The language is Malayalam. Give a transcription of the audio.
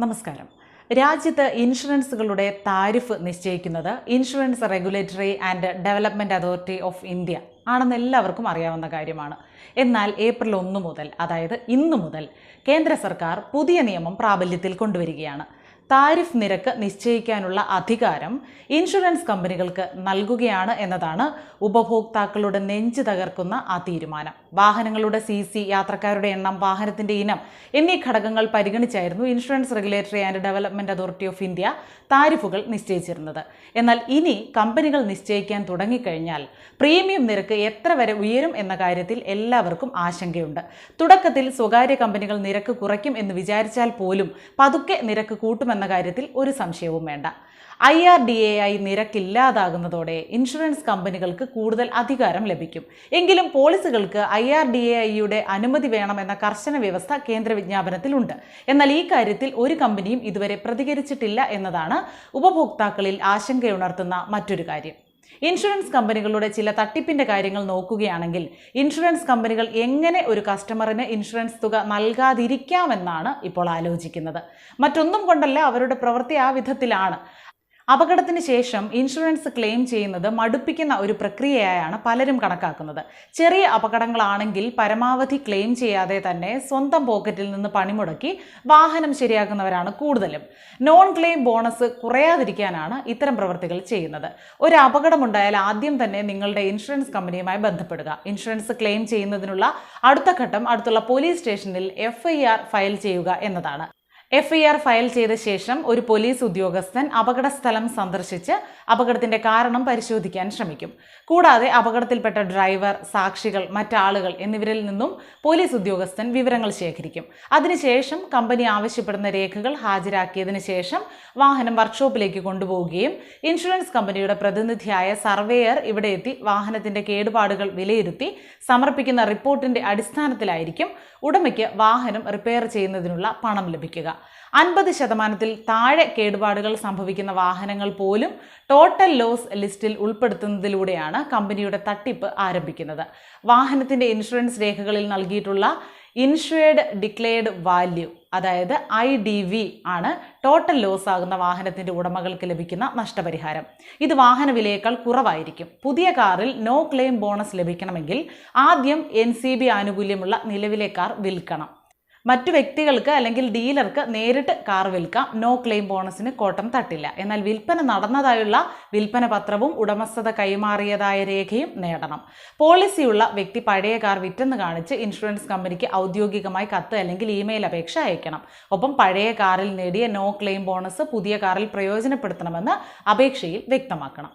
നമസ്കാരം. രാജ്യത്ത് ഇൻഷുറൻസുകളുടെ താരിഫ് നിശ്ചയിക്കുന്നത് insurance regulatory and development authority of India ആണെന്ന് എല്ലാവർക്കും അറിയാവുന്ന കാര്യമാണ്. എന്നാൽ ഏപ്രിൽ ഒന്ന് മുതൽ അതായത് ഇന്നു മുതൽ കേന്ദ്ര സർക്കാർ പുതിയ നിയമം പ്രാബല്യത്തിൽ കൊണ്ടുവരികയാണ്. താരിഫ് നിരക്ക് നിശ്ചയിക്കാനുള്ള അധികാരം ഇൻഷുറൻസ് കമ്പനികൾക്ക് നൽകുകയാണ് എന്നതാണ് ഉപഭോക്താക്കളുടെ നെഞ്ച് തകർക്കുന്ന ആ തീരുമാനം. വാഹനങ്ങളുടെ സി സി യാത്രക്കാരുടെ എണ്ണം വാഹനത്തിന്റെ ഇനം എന്നീ ഘടകങ്ങൾ പരിഗണിച്ചായിരുന്നു insurance regulatory and development authority of India താരിഫുകൾ നിശ്ചയിച്ചിരുന്നത്. എന്നാൽ ഇനി കമ്പനികൾ നിശ്ചയിക്കാൻ തുടങ്ങിക്കഴിഞ്ഞാൽ പ്രീമിയം നിരക്ക് എത്ര വരെ ഉയരും എന്ന കാര്യത്തിൽ എല്ലാവർക്കും ആശങ്കയുണ്ട്. തുടക്കത്തിൽ സ്വകാര്യ കമ്പനികൾ നിരക്ക് കുറയ്ക്കും എന്ന് വിചാരിച്ചാൽ പോലും പതുക്കെ നിരക്ക് കൂട്ടുമെന്ന കാര്യത്തിൽ ഒരു സംശയവും വേണ്ട. I R D A I നിരക്കില്ലാതാകുന്നതോടെ insurance കമ്പനികൾക്ക് കൂടുതൽ അധികാരം ലഭിക്കും. എങ്കിലും പോളിസികൾക്ക് ഐ ആർ ഡി എ ഐയുടെ അനുമതി വേണമെന്ന കർശന വ്യവസ്ഥ കേന്ദ്ര വിജ്ഞാപനത്തിലുണ്ട്. എന്നാൽ ഈ കാര്യത്തിൽ ഒരു കമ്പനിയും ഇതുവരെ പ്രതികരിച്ചിട്ടില്ല എന്നതാണ് ഉപഭോക്താക്കളിൽ ആശങ്കയുണർത്തുന്ന മറ്റൊരു കാര്യം. ഇൻഷുറൻസ് കമ്പനികളുടെ ചില തട്ടിപ്പിന്റെ കാര്യങ്ങൾ നോക്കുകയാണെങ്കിൽ ഇൻഷുറൻസ് കമ്പനികൾ എങ്ങനെ ഒരു കസ്റ്റമറിന് ഇൻഷുറൻസ് തുക നൽകാതിരിക്കാമെന്നാണ് ഇപ്പോൾ ആലോചിക്കുന്നത്. മറ്റൊന്നും കൊണ്ടല്ല അവരുടെ പ്രവൃത്തി ആ വിധത്തിലാണ്. അപകടത്തിന് ശേഷം ഇൻഷുറൻസ് ക്ലെയിം ചെയ്യുന്നത് മടുപ്പിക്കുന്ന ഒരു പ്രക്രിയയായാണ് പലരും കണക്കാക്കുന്നത്. ചെറിയ അപകടങ്ങളാണെങ്കിൽ പരമാവധി ക്ലെയിം ചെയ്യാതെ തന്നെ സ്വന്തം പോക്കറ്റിൽ നിന്ന് പണിമുടക്കി വാഹനം ശരിയാക്കുന്നവരാണ് കൂടുതലും. നോൺ ക്ലെയിം ബോണസ് കുറയാതിരിക്കാനാണ് ഇത്തരം പ്രവൃത്തികൾ ചെയ്യുന്നത്. ഒരു അപകടമുണ്ടായാൽ ആദ്യം തന്നെ നിങ്ങളുടെ ഇൻഷുറൻസ് കമ്പനിയുമായി ബന്ധപ്പെടുക. ഇൻഷുറൻസ് ക്ലെയിം ചെയ്യുന്നതിനുള്ള അടുത്ത ഘട്ടം അടുത്തുള്ള പോലീസ് സ്റ്റേഷനിൽ എഫ്ഐആർ ഫയൽ ചെയ്യുക എന്നതാണ്. എഫ് ഐ ആർ ഫയൽ ചെയ്ത ശേഷം ഒരു പോലീസ് ഉദ്യോഗസ്ഥൻ അപകട സ്ഥലം സന്ദർശിച്ച് അപകടത്തിന്റെ കാരണം പരിശോധിക്കാൻ ശ്രമിക്കും. കൂടാതെ അപകടത്തിൽപ്പെട്ട ഡ്രൈവർ സാക്ഷികൾ മറ്റാളുകൾ എന്നിവരിൽ നിന്നും പോലീസ് ഉദ്യോഗസ്ഥൻ വിവരങ്ങൾ ശേഖരിക്കും. അതിനുശേഷം കമ്പനി ആവശ്യപ്പെടുന്ന രേഖകൾ ഹാജരാക്കിയതിനു ശേഷം വാഹനം വർക്ക്ഷോപ്പിലേക്ക് കൊണ്ടുപോവുകയും ഇൻഷുറൻസ് കമ്പനിയുടെ പ്രതിനിധിയായ സർവേയർ ഇവിടെ എത്തി വാഹനത്തിന്റെ കേടുപാടുകൾ വിലയിരുത്തി സമർപ്പിക്കുന്ന റിപ്പോർട്ടിന്റെ അടിസ്ഥാനത്തിലായിരിക്കും ഉടമയ്ക്ക് വാഹനം റിപ്പയർ ചെയ്യുന്നതിനുള്ള പണം ലഭിക്കുക. അൻപത് ശതമാനത്തിൽ താഴെ കേടുപാടുകൾ സംഭവിക്കുന്ന വാഹനങ്ങൾ പോലും ടോട്ടൽ ലോസ് ലിസ്റ്റിൽ ഉൾപ്പെടുത്തുന്നതിലൂടെയാണ് കമ്പനിയുടെ തട്ടിപ്പ് ആരംഭിക്കുന്നത്. വാഹനത്തിന്റെ ഇൻഷുറൻസ് രേഖകളിൽ നൽകിയിട്ടുള്ള ഇൻഷുവേർഡ് ഡിക്ലെയർഡ് വാല്യൂ അതായത് ഐ ഡി വി ആണ് ടോട്ടൽ ലോസ് ആകുന്ന വാഹനത്തിന്റെ ഉടമകൾക്ക് ലഭിക്കുന്ന നഷ്ടപരിഹാരം. ഇത് വാഹന വിലയേക്കാൾ കുറവായിരിക്കും. പുതിയ കാറിൽ നോ ക്ലെയിം ബോണസ് ലഭിക്കണമെങ്കിൽ ആദ്യം എൻ സി ബി ആനുകൂല്യമുള്ള നിലവിലെ കാർ വിൽക്കണം. മറ്റു വ്യക്തികൾക്ക് അല്ലെങ്കിൽ ഡീലർക്ക് നേരിട്ട് കാർ വിൽക്കാം. നോ ക്ലെയിം ബോണസിന് കോട്ടം തട്ടില്ല. എന്നാൽ വിൽപ്പന നടന്നതായുള്ള വിൽപ്പന പത്രവും ഉടമസ്ഥത കൈമാറിയതായ രേഖയും നേടണം. പോളിസിയുള്ള വ്യക്തി പഴയ കാർ വിറ്റെന്ന് കാണിച്ച് ഇൻഷുറൻസ് കമ്പനിക്ക് ഔദ്യോഗികമായി കത്ത് അല്ലെങ്കിൽ ഇമെയിൽ അപേക്ഷ അയക്കണം. ഒപ്പം പഴയ കാറിൽ നേടിയ നോ ക്ലെയിം ബോണസ് പുതിയ കാറിൽ പ്രയോജനപ്പെടുത്തണമെന്ന് അപേക്ഷയിൽ വ്യക്തമാക്കണം.